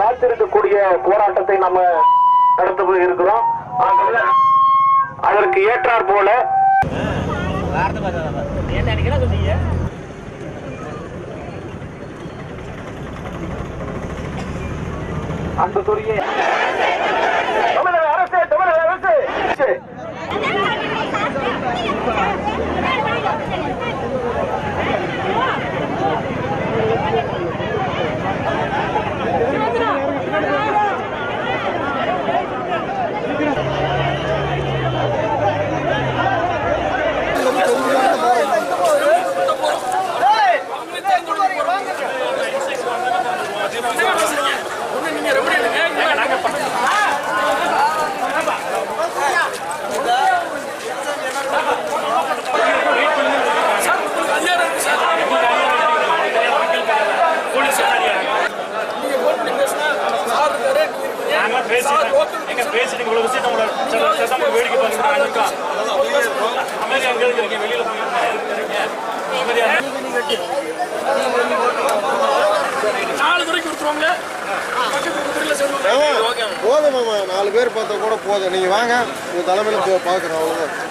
காத்திருக்கக்கூடிய போராட்டத்தை நம்ம நடத்த இருக்கிறோம் அதற்கு ஏற்றார் போல அன்புக்குரிய தமிழக அரசு தமிழக அரசு! போதும் நாலு பேர் பார்த்தா கூட போதும். நீங்க வாங்க. உங்க தலைமையில பார்க்குறோம். அவ்வளவுதான்.